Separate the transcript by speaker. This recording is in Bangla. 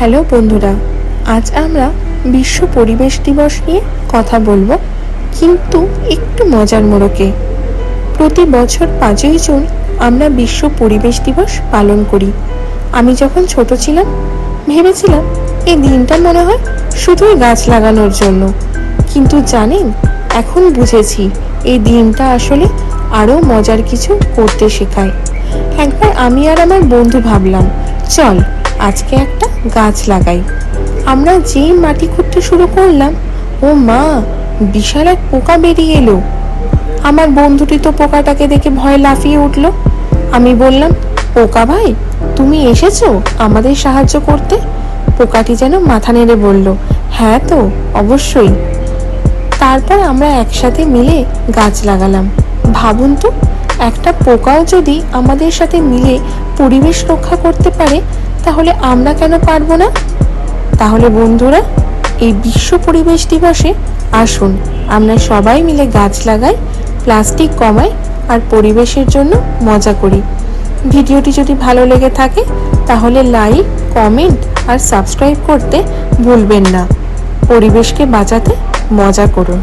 Speaker 1: হ্যালো বন্ধুরা, আজ আমরা বিশ্ব পরিবেশ দিবস নিয়ে কথা বলব, কিন্তু একটু মজার মোড়কে। প্রতি বছর পাঁচই জুন আমরা বিশ্ব পরিবেশ দিবস পালন করি। আমি যখন ছোট ছিলাম, ভেবেছিলাম এই দিনটা মনে হয় শুধুই গাছ লাগানোর জন্য। কিন্তু জানেন, এখন বুঝেছি এই দিনটা আসলে আরও মজার কিছু করতে শেখায়। একবার আমি আর আমার বন্ধু ভাবলাম, চল আজকে একটা গাছ লাগাই। আমরা যেই মাটি খুঁড়তে শুরু করলাম, ও মা, বিশাল এক পোকা বেরিয়ে এলো। আমার বন্ধুটি তো পোকাটাকে দেখে ভয় লাফিয়ে উঠল। আমি বললাম, পোকা ভাই, তুমি এসেছ আমাদের সাহায্য করতে? পোকাটি যেন মাথা নেড়ে বলল হ্যাঁ তো, অবশ্যই। তারপর আমরা একসাথে মিলে গাছ লাগালাম। ভাবুন তো একটা পোকাও যদি আমাদের সাথে মিলে পরিবেশ রক্ষা করতে পারে, তাহলে আমরা কেন পারব না? তাহলে বন্ধুরা, এই বিশ্ব পরিবেশ দিবসে আসুন, আমরা সবাই মিলে গাছ লাগাই, প্লাস্টিক কমাই আর পরিবেশের জন্য মজা করি। ভিডিওটি যদি ভালো লেগে থাকে, তাহলে লাইক, কমেন্ট আর সাবস্ক্রাইব করতে ভুলবেন না। পরিবেশকে বাঁচাতে মজা করুন।